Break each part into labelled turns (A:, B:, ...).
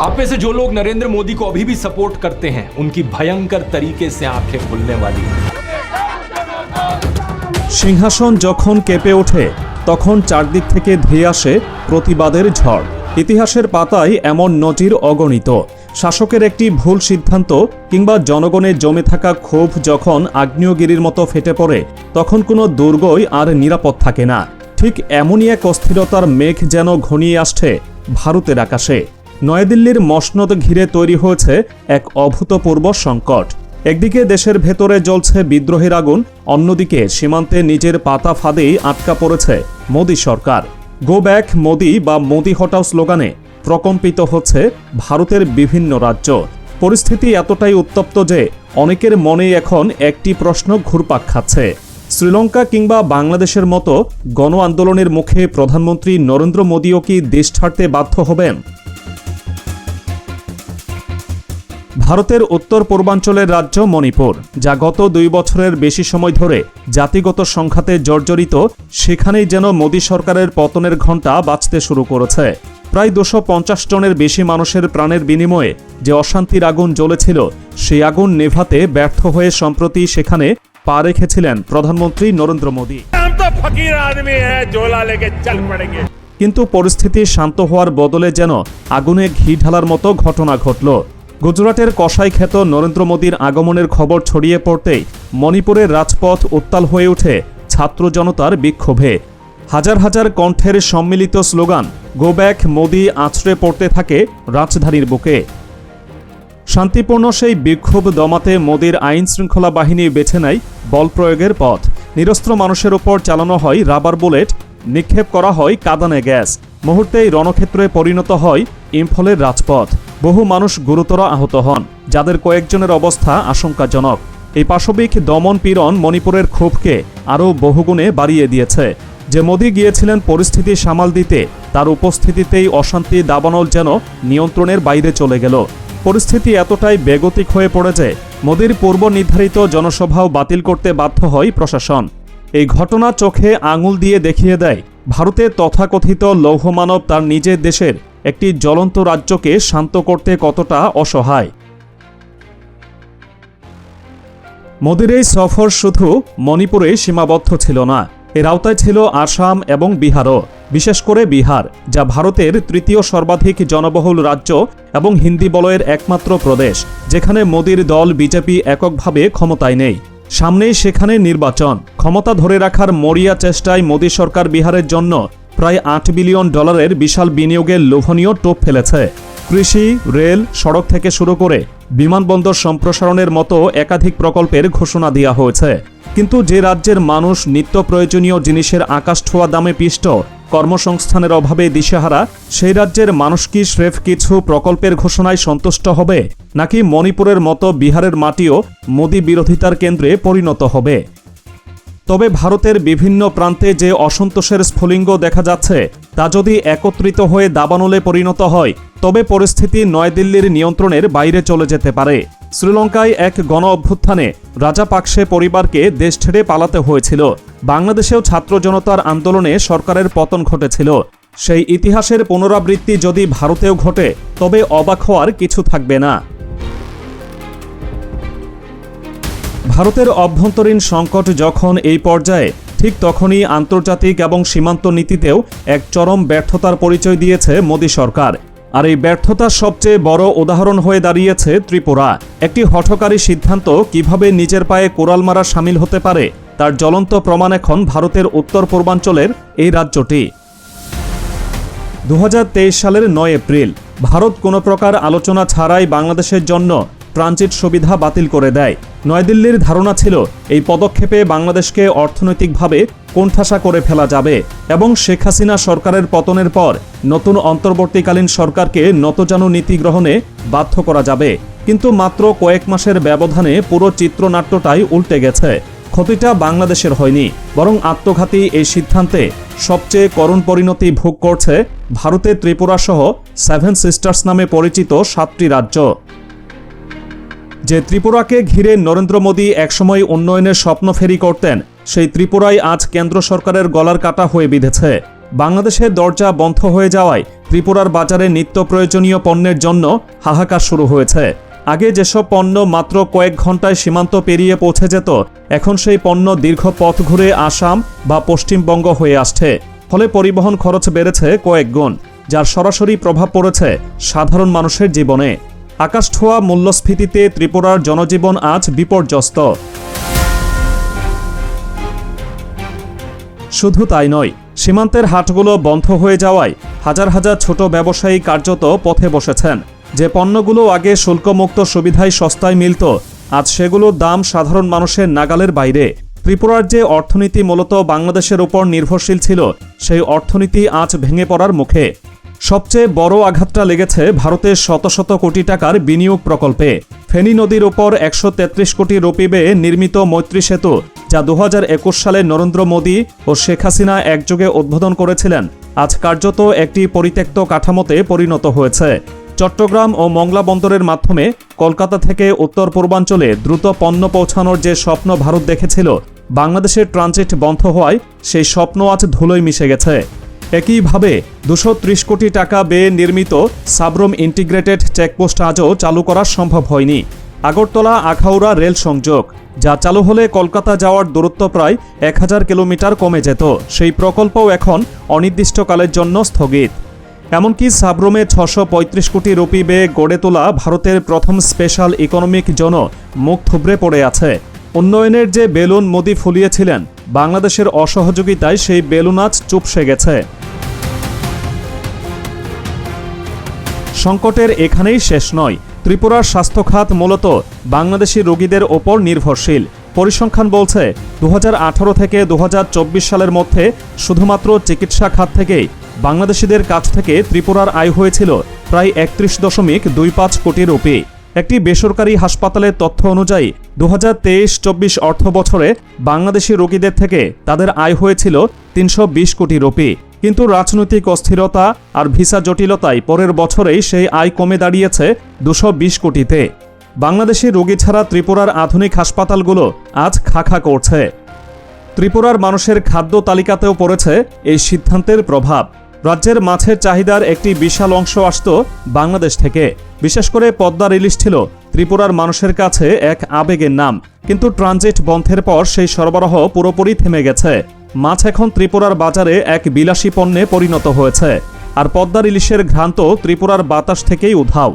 A: आप में से जो लोग नरेंद्र मोदी को अभी भी सपोर्ट करते हैं उनकी भयंकर तरीके से आंखें खुलने वाली हैं
B: সিংহাসন যখন কেঁপে ওঠে তখন চারদিক থেকে ধেয়ে আসে প্রতিবাদের ঝড় ইতিহাসের পাতায় এমন নজির অগণিত শাসকের একটি ভুল সিদ্ধান্ত কিংবা জনগণের জমে থাকা ক্ষোভ যখন আগ্নেয়গিরির মতো ফেটে পড়ে তখন কোনো দুর্গই আর নিরাপদ থাকে না ঠিক এমনই এক অস্থিরতার মেঘ যেন ঘনিয়ে আসছে ভারতের আকাশে নয়াদিল্লির মসনদ ঘিরে তৈরি হয়েছে এক অভূতপূর্ব সংকট। একদিকে দেশের ভেতরে জ্বলছে বিদ্রোহের আগুন, অন্যদিকে সীমান্তে নিজের পাতা ফাঁদেই আটকা পড়েছে মোদী সরকার। গো ব্যাক মোদি বা মোদি হটাও স্লোগানে প্রকম্পিত হচ্ছে ভারতের বিভিন্ন রাজ্য। পরিস্থিতি এতটাই উত্তপ্ত যে অনেকের মনে এখন একটি প্রশ্ন ঘুরপাক খাচ্ছে। শ্রীলঙ্কা কিংবা বাংলাদেশের মতো গণ আন্দোলনের মুখে প্রধানমন্ত্রী নরেন্দ্র মোদীও কি দেশ ছাড়তে বাধ্য হবেন? ভারতের উত্তর পূর্বাঞ্চলের রাজ্য মণিপুর যা গত দুই বছরের বেশি সময় ধরে জাতিগত সংঘাতে জর্জরিত সেখানেই যেন মোদী সরকারের পতনের ঘণ্টা বাঁচতে শুরু করেছে। প্রায় দুশো পঞ্চাশ জনের বেশি মানুষের প্রাণের বিনিময়ে যে অশান্তির আগুন জ্বলেছিল সেই আগুন নেভাতে ব্যর্থ হয়ে সম্প্রতি সেখানে পা রেখেছিলেন প্রধানমন্ত্রী নরেন্দ্র মোদী। কিন্তু পরিস্থিতি শান্ত হওয়ার বদলে যেন আগুনে ঘি ঢালার মতো ঘটনা ঘটল। গুজরাটের কসাই খ্যাত নরেন্দ্র মোদীর আগমনের খবর ছড়িয়ে পড়তেই মণিপুরের রাজপথ উত্তাল হয়ে ওঠে ছাত্র জনতার বিক্ষোভে। হাজার হাজার কণ্ঠের সম্মিলিত স্লোগান গো ব্যাক মোদি আছড়ে পড়তে থাকে রাজধানীর বুকে। শান্তিপূর্ণ সেই বিক্ষোভ দমাতে মোদীর আইন শৃঙ্খলা বাহিনী বেছে নেয় বল প্রয়োগের পথ। নিরস্ত্র মানুষের ওপর চালানো হয় রাবার বুলেট, নিক্ষেপ করা হয় কাদানে গ্যাস। মুহূর্তেই রণক্ষেত্রে পরিণত হয় ইম্ফলের রাজপথ। বহু মানুষ গুরুতর আহত হন, যাদের কয়েকজনের অবস্থা আশঙ্কাজনক। এই পাশবিক দমন পীড়ন মণিপুরের ক্ষোভকে আরও বহুগুণে বাড়িয়ে দিয়েছে। যে মোদি গিয়েছিলেন পরিস্থিতি সামাল দিতে, তার উপস্থিতিতেই অশান্তি দাবানল যেন নিয়ন্ত্রণের বাইরে চলে গেল। পরিস্থিতি এতটাই বেগতিক হয়ে পড়ে যে, মোদির পূর্ব নির্ধারিত জনসভাও বাতিল করতে বাধ্য হয় প্রশাসন। এই ঘটনা চোখে আঙুল দিয়ে দেখিয়ে দেয়। ভারতে তথাকথিত লৌহমানব তার নিজের দেশের একটি জ্বলন্ত রাজ্যকে শান্ত করতে কতটা অসহায়। মোদির এই সফর শুধু মণিপুরে সীমাবদ্ধ ছিল না এর আওতায় ছিল আসাম এবং বিহারও, বিশেষ করে বিহার, যা ভারতের তৃতীয় সর্বাধিক জনবহুল রাজ্য এবং হিন্দি বলয়ের একমাত্র প্রদেশ, যেখানে মোদির দল বিজেপি এককভাবে ক্ষমতায় নেই। সামনেই সেখানে নির্বাচন। ক্ষমতা ধরে রাখার মরিয়া চেষ্টায় মোদী সরকার বিহারের জন্য প্রায় আট বিলিয়ন ডলারের বিশাল বিনিয়োগের লোভনীয় টোপ ফেলেছে। কৃষি, রেল, সড়ক থেকে শুরু করে বিমানবন্দর সম্প্রসারণের মতো একাধিক প্রকল্পের ঘোষণা দেওয়া হয়েছে। কিন্তু যে রাজ্যের মানুষ নিত্য প্রয়োজনীয় জিনিসের আকাশ ছোঁয়া দামে পিষ্ট কর্মসংস্থানের অভাবে দিশেহারা, সেই রাজ্যের মানুষ কি স্রেফ কিছু প্রকল্পের ঘোষণায় সন্তুষ্ট হবে? নাকি মণিপুরের মতো বিহারের মাটিও মোদী বিরোধিতার কেন্দ্রে পরিণত হবে? তবে ভারতের বিভিন্ন প্রান্তে যে অসন্তোষের স্ফুলিঙ্গ দেখা যাচ্ছে, তা যদি একত্রিত হয়ে দাবানলে পরিণত হয়, তবে পরিস্থিতি নয়াদিল্লির নিয়ন্ত্রণের বাইরে চলে যেতে পারে। শ্রীলঙ্কায় এক গণ অভ্যুত্থানে রাজাপাকসে পরিবারকে দেশ ছেড়ে পালাতে হয়েছিল। বাংলাদেশেও ছাত্র জনতার আন্দোলনে সরকারের পতন ঘটেছিল। সেই ইতিহাসের পুনরাবৃত্তি যদি ভারতেও ঘটে, তবে অবাক হওয়ার কিছু থাকবে না। ভারতের অভ্যন্তরীণ সংকট যখন এই পর্যায়ে, ঠিক তখনই আন্তর্জাতিক এবং সীমান্ত নীতিতেও এক চরম ব্যর্থতার পরিচয় দিয়েছে মোদী সরকার। আর এই ব্যর্থতার সবচেয়ে বড় উদাহরণ হয়ে দাঁড়িয়েছে ত্রিপুরা। একটি হঠকারী সিদ্ধান্ত কীভাবে নিজের পায়ে কোরাল মারা সামিল হতে পারে, তার জ্বলন্ত প্রমাণ এখন ভারতের উত্তর পূর্বাঞ্চলের এই রাজ্যটি। দু হাজার তেইশ সালের নয় এপ্রিল, ভারত কোনো প্রকার আলোচনা ছাড়াই বাংলাদেশের জন্য ট্রানজিট সুবিধা বাতিল করে দেয়। নয়াদিল্লির ধারণা ছিল, এই পদক্ষেপে বাংলাদেশকে অর্থনৈতিকভাবে কোণঠাসা করে ফেলা যাবে এবং শেখ হাসিনা সরকারের পতনের পর নতুন অন্তর্বর্তীকালীন সরকারকে নতজানু নীতি গ্রহণে বাধ্য করা যাবে। কিন্তু মাত্র কয়েক মাসের ব্যবধানে পুরো চিত্রনাট্যটাই উল্টে গেছে। ক্ষতিটা বাংলাদেশের হয়নি, বরং আত্মঘাতী এই সিদ্ধান্তে সবচেয়ে করুণ পরিণতি ভোগ করছে ভারতের ত্রিপুরা সহ সেভেন সিস্টার্স নামে পরিচিত সাতটি রাজ্য। যে ত্রিপুরাকে ঘিরে নরেন্দ্র মোদী একসময় উন্নয়নের স্বপ্ন ফেরি করতেন, সেই ত্রিপুরায় আজ কেন্দ্র সরকারের গলার কাটা হয়ে বিঁধেছে। বাংলাদেশের দরজা বন্ধ হয়ে যাওয়ায় ত্রিপুরার বাজারে নিত্য প্রয়োজনীয় পণ্যের জন্য হাহাকার শুরু হয়েছে। আগে যেসব পণ্য মাত্র কয়েক ঘন্টায় সীমান্ত পেরিয়ে পৌঁছে যেত, এখন সেই পণ্য দীর্ঘ পথ ঘুরে আসাম বা পশ্চিমবঙ্গ হয়ে আসছে। ফলে পরিবহন খরচ বেড়েছে কয়েক গুণ, যার সরাসরি প্রভাব পড়েছে সাধারণ মানুষের জীবনে। আকাশ ছোঁয়া মূল্যস্ফীতিতে ত্রিপুরার জনজীবন আজ বিপর্যস্ত। শুধু তাই নয়, সীমান্তের হাটগুলো বন্ধ হয়ে যাওয়ায় হাজার হাজার ছোট ব্যবসায়ী কার্যত পথে বসেছেন। যে পণ্যগুলো আগে শুল্কমুক্ত সুবিধায় সস্তায় মিলত, আজ সেগুলোর দাম সাধারণ মানুষের নাগালের বাইরে। ত্রিপুরার যে অর্থনীতি মূলত বাংলাদেশের উপর নির্ভরশীল ছিল, সেই অর্থনীতি আজ ভেঙে পড়ার মুখে। সবচেয়ে বড় আঘাতটা লেগেছে ভারতের শত শত কোটি টাকার বিনিয়োগ প্রকল্পে। ফেনী নদীর ওপর একশো তেত্রিশ কোটি রুপি নির্মিত মৈত্রী সেতু, যা দু হাজার একুশ সালে নরেন্দ্র মোদী ও শেখ হাসিনা একযোগে উদ্বোধন করেছিলেন, আজ কার্যত একটি পরিত্যক্ত কাঠামোতে পরিণত হয়েছে। চট্টগ্রাম ও মংলা বন্দরের মাধ্যমে কলকাতা থেকে উত্তর পূর্বাঞ্চলে দ্রুত পণ্য পৌঁছানোর যে স্বপ্ন ভারত দেখেছিল, বাংলাদেশের ট্রানজিট বন্ধ হওয়ায় সেই স্বপ্ন আজ ধুলোয় মিশে গেছে। একইভাবে দুশো কোটি টাকা ব্যয়ে নির্মিত সাবরুম ইন্টিগ্রেটেড চেকপোস্ট আজও চালু করা সম্ভব হয়নি। আগরতলা আখাউড়া রেল সংযোগ, যা চালু হলে কলকাতা যাওয়ার দূরত্ব প্রায় এক হাজার কিলোমিটার কমে যেত। সেই প্রকল্পও এখন অনির্দিষ্টকালের জন্য স্থগিত। এমনকি সাবরুমে ছশো পঁয়ত্রিশ কোটি রুপি ব্যয়ে গড়ে তোলা ভারতের প্রথম স্পেশাল ইকোনমিক জোনও মুখ থুবড়ে পড়ে আছে। উন্নয়নের যে বেলুন মোদি ফুলিয়েছিলেন, বাংলাদেশের অসহযোগিতায় সেই বেলুন আজ চুপসে গেছে। সংকটের এখানেই শেষ নয়। ত্রিপুরার স্বাস্থ্য খাত মূলত বাংলাদেশি রোগীদের ওপর নির্ভরশীল। পরিসংখ্যান বলছে দু হাজার আঠারো থেকে দু হাজার চব্বিশ সালের মধ্যে শুধুমাত্র চিকিৎসা খাত থেকেই বাংলাদেশিদের কাছ থেকে ত্রিপুরার আয় হয়েছিল প্রায় একত্রিশ দশমিক দুই পাঁচ কোটি রুপি। একটি বেসরকারি হাসপাতালের তথ্য অনুযায়ী দু হাজার তেইশ চব্বিশ অর্থ বছরে বাংলাদেশি রোগীদের থেকে তাদের আয় হয়েছিল তিনশো বিশ কোটি রুপি। কিন্তু রাজনৈতিক অস্থিরতা আর ভিসা জটিলতায় পরের বছরেই সেই আয় কমে দাঁড়িয়েছে দুশো কোটিতে। বাংলাদেশি রোগী ছাড়া ত্রিপুরার আধুনিক হাসপাতালগুলো আজ খাখা করছে। ত্রিপুরার মানুষের খাদ্য তালিকাতেও পড়েছে এই সিদ্ধান্তের প্রভাব। রাজ্যের মাছের চাহিদার একটি বিশাল অংশ আসত বাংলাদেশ থেকে। বিশেষ করে পদ্মা ইলিশ ছিল ত্রিপুরার মানুষের কাছে এক আবেগের নাম। কিন্তু ট্রানজিট বন্ধের পর সেই সরবরাহ পুরোপুরি থেমে গেছে। মাছ এখন ত্রিপুরার বাজারে এক বিলাসী পণ্যে পরিণত হয়েছে। আর পদ্মার ইলিশের ঘ্রান্ত ত্রিপুরার বাতাস থেকেই উধাও।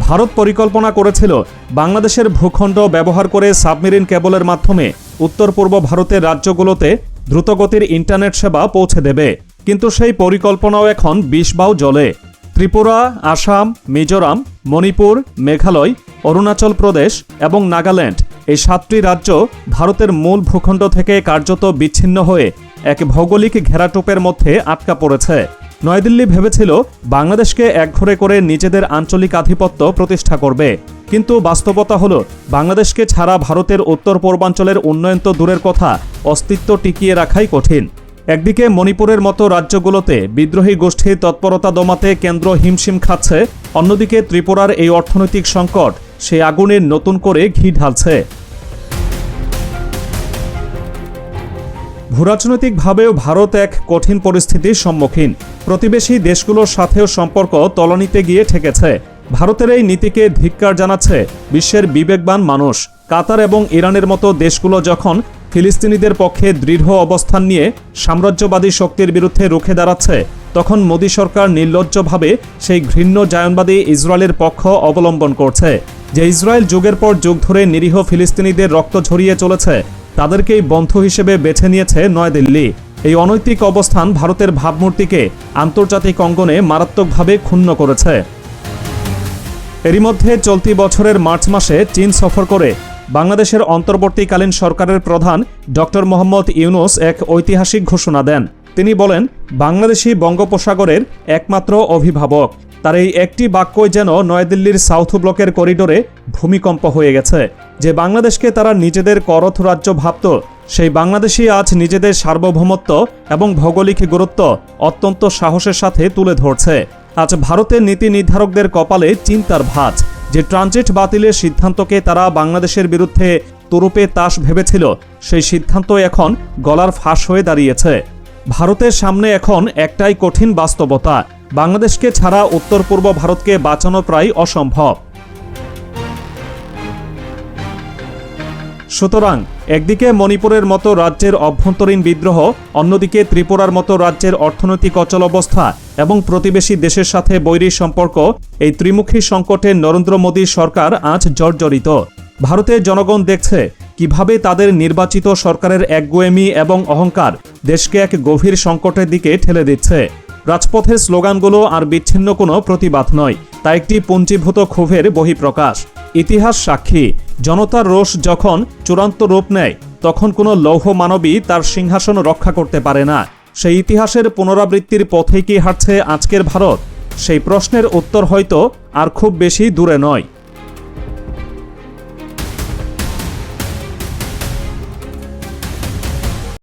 B: ভারত পরিকল্পনা করেছিল বাংলাদেশের ভূখণ্ড ব্যবহার করে সাবমেরিন কেবলের মাধ্যমে উত্তর পূর্ব ভারতের রাজ্যগুলোতে দ্রুতগতির ইন্টারনেট সেবা পৌঁছে দেবে। কিন্তু সেই পরিকল্পনাও এখন বিষবাও জলে ত্রিপুরা, আসাম, মিজোরাম, মণিপুর, মেঘালয়, অরুণাচল প্রদেশ এবং নাগাল্যান্ড এই সাতটি রাজ্য ভারতের মূল ভূখণ্ড থেকে কার্যত বিচ্ছিন্ন হয়ে এক ভৌগোলিক ঘেরাটোপের মধ্যে আটকা পড়েছে। নয়াদিল্লি ভেবেছিল বাংলাদেশকে একঘরে করে নিজেদের আঞ্চলিক আধিপত্য প্রতিষ্ঠা করবে। কিন্তু বাস্তবতা হলো, বাংলাদেশকে ছাড়া ভারতের উত্তর পূর্বাঞ্চলের উন্নয়ন তো দূরের কথা, অস্তিত্ব টিকিয়ে রাখাই কঠিন। একদিকে মণিপুরের মতো রাজ্যগুলোতে বিদ্রোহী গোষ্ঠীর তৎপরতা দমাতে কেন্দ্র হিমশিম খাচ্ছে, অন্যদিকে ত্রিপুরার এই অর্থনৈতিক সংকট সেই আগুনের নতুন করে ঘি ঢালছে। ভূরাজনৈতিকভাবেও ভারত এক কঠিন পরিস্থিতির সম্মুখীন। প্রতিবেশী দেশগুলোর সাথেও সম্পর্ক তলানিতে গিয়ে ঠেকেছে। ভারতের এই নীতিকে ধিক্কার জানাচ্ছে বিশ্বের বিবেকবান মানুষ। কাতার এবং ইরানের মতো দেশগুলো যখন ফিলিস্তিনিদের পক্ষে দৃঢ় অবস্থান নিয়ে সাম্রাজ্যবাদী শক্তির বিরুদ্ধে রুখে দাঁড়াচ্ছে, তখন মোদী সরকার নির্লজ্জভাবে সেই ঘৃণ্য জায়নবাদী ইসরায়েলের পক্ষ অবলম্বন করছে। যে ইসরায়েল যুগের পর যুগ ধরে নিরীহ ফিলিস্তিনিদের রক্ত ঝরিয়ে চলেছে, তাদেরকেই বন্ধু হিসেবে বেছে নিয়েছে নয়াদিল্লি। এই অনৈতিক অবস্থান ভারতের ভাবমূর্তিকে আন্তর্জাতিক অঙ্গনে মারাত্মকভাবে ক্ষুণ্ণ করেছে। এরই মধ্যে চলতি বছরের মার্চ মাসে চীন সফর করে বাংলাদেশের অন্তর্বর্তীকালীন সরকারের প্রধান ডক্টর মোহাম্মদ ইউনুস এক ঐতিহাসিক ঘোষণা দেন। তিনি বলেন বাংলাদেশি বঙ্গোপসাগরের একমাত্র অভিভাবক। তার এই একটি বাক্যই যেন নয়াদিল্লির সাউথ ব্লকের করিডোরে ভূমিকম্প হয়ে গেছে। যে বাংলাদেশকে তারা নিজেদের করথ রাজ্য ভাবত, সেই বাংলাদেশই আজ নিজেদের সার্বভৌমত্ব এবং ভৌগোলিক গুরুত্ব অত্যন্ত সাহসের সাথে তুলে ধরছে। আজ ভারতের নীতি নির্ধারকদের কপালে চিন্তার ভাঁজ, যে ট্রানজিট বাতিলের সিদ্ধান্তকে তারা বাংলাদেশের বিরুদ্ধে তরুপে তাস ভেবেছিল, সেই সিদ্ধান্ত এখন গলার ফাঁস হয়ে দাঁড়িয়েছে। ভারতের সামনে এখন একটাই কঠিন বাস্তবতা বাংলাদেশকে ছাড়া উত্তর পূর্ব ভারতকে বাঁচানো প্রায় অসম্ভব। সুতরাং, একদিকে মণিপুরের মতো রাজ্যের অভ্যন্তরীণ বিদ্রোহ, অন্যদিকে ত্রিপুরার মতো রাজ্যের অর্থনৈতিক অচল অবস্থা এবং প্রতিবেশী দেশের সাথে বৈরী সম্পর্ক, এই ত্রিমুখী সংকটে নরেন্দ্র মোদী সরকার আজ জর্জরিত। ভারতের জনগণ দেখছে কীভাবে তাদের নির্বাচিত সরকারের একগুয়েমি এবং অহংকার দেশকে এক গভীর সংকটের দিকে ঠেলে দিচ্ছে। রাজপথের স্লোগানগুলো আর বিচ্ছিন্ন কোনো প্রতিবাদ নয়, তা একটি পুঞ্জীভূত ক্ষোভের বহিঃপ্রকাশ। ইতিহাস সাক্ষী, জনতার রোষ যখন চূড়ান্ত রূপ নেয়, তখন কোনো লৌহ মানবী তার সিংহাসন রক্ষা করতে পারে না। সেই ইতিহাসের পুনরাবৃত্তির পথে কি হাঁটছে আজকের ভারত? সেই প্রশ্নের উত্তর হয়তো আর খুব বেশি দূরে নয়।